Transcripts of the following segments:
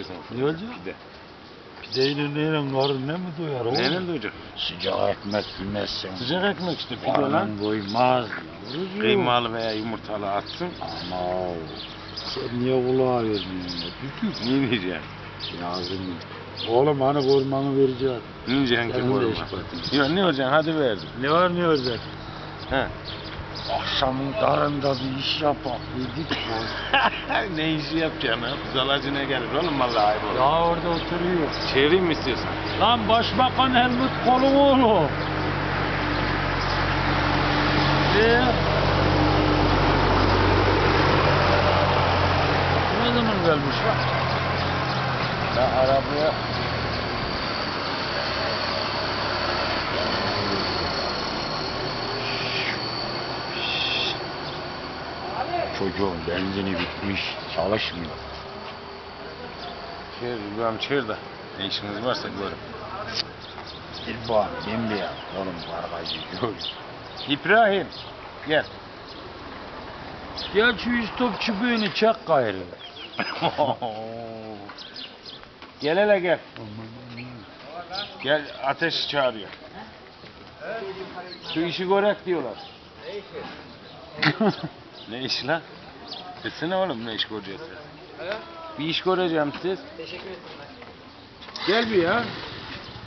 istiyorsan? Ne olacak? Pide. Pideyle neyle karın ne mi doyar oğlum? Neyle doyacak? Sıcak ekmek yemezsen. Sıcak ekmek işte pide lan. Karnın doymaz. Kıymalı veya yumurtalı atsın. Ama sen niye kulağa ya? Düdük. Ne diyeceksin? Yazım. Oğlum hani kormanı vereceğiz. Ne diyeceksin ki. Yok ne olacaksın hadi verdim. Ne var ne olacak? He. Akşamın darında bir iş yapak dedik. ne işi yapacaksın ha? Kızalacına gelir oğlum vallahi ayıp olur. ya orada oturuyor. Çevireyim mi istiyorsan? Lan başbakan Helmut Kohl'un oğlu. Ee? Ne zaman gelmiş lan? Ben arabaya... Çocuğun benzini bitmiş, çalışmıyor. Çevir, İbrahim çevir de. Ne işiniz varsa görün. Bir bak, bembeyaz. Oğlum kargacı gör. İbrahim. Gel. Gel şu yüz top çubuğunu çek gayrı. gel hele gel. Gel ateş çağırıyor. Şu işi görek diyorlar. ne iş lan? Desene oğlum ne iş göreceğiz? Bir iş göreceğim siz. Gel bir ya.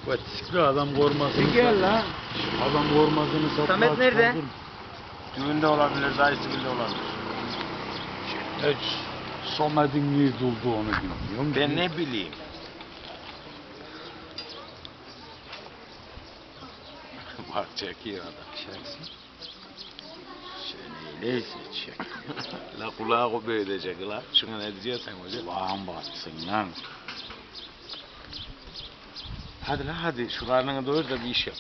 Batısklı adam kormasını Bir gel lan. Adam kormasını satmaz. Samet nerede? Düğünde olabilir, dayısı bile olabilir. Hiç Samet'in niye doldu onu bilmiyorum. Ben ne bileyim. Bak çekiyor adam. Çeksin. Öyleyse çek. la kulağı o böyleyecek la. Şuna ne diyeceksin hocam? Kulağın batsın lan. Hadi la hadi şu karnını doyur da bir iş yap.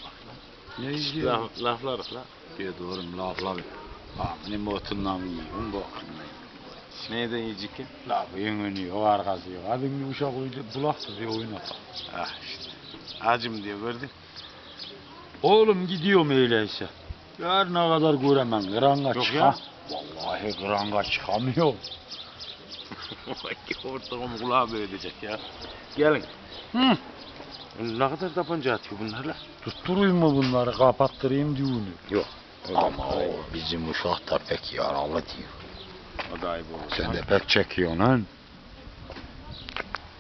Ne Laf, izliyor? laflarız la. Diyor doğru lafla bir. Ha benim mı yiyorsun bu Neyden yiyecek ki? Lafı yönünü yok arkası yok. Hadi bir uşak uydu bulaktı diye oyuna bak. Ah işte. Acım diyor gördün. Oğlum gidiyorum öyleyse. Yarına kadar göremem. Kıranga Yok çıkam. ya. Vallahi kıranga çıkamıyorum. Ortağım kulağı böyleyecek ya. Gelin. Hı. Ne kadar tabanca atıyor bunlar la? Tutturayım mı bunları kapattırayım düğünü? Yok. Ama o bizim uşak da pek yaralı diyor. O da ayıp olur. Sen de pek çekiyorsun lan.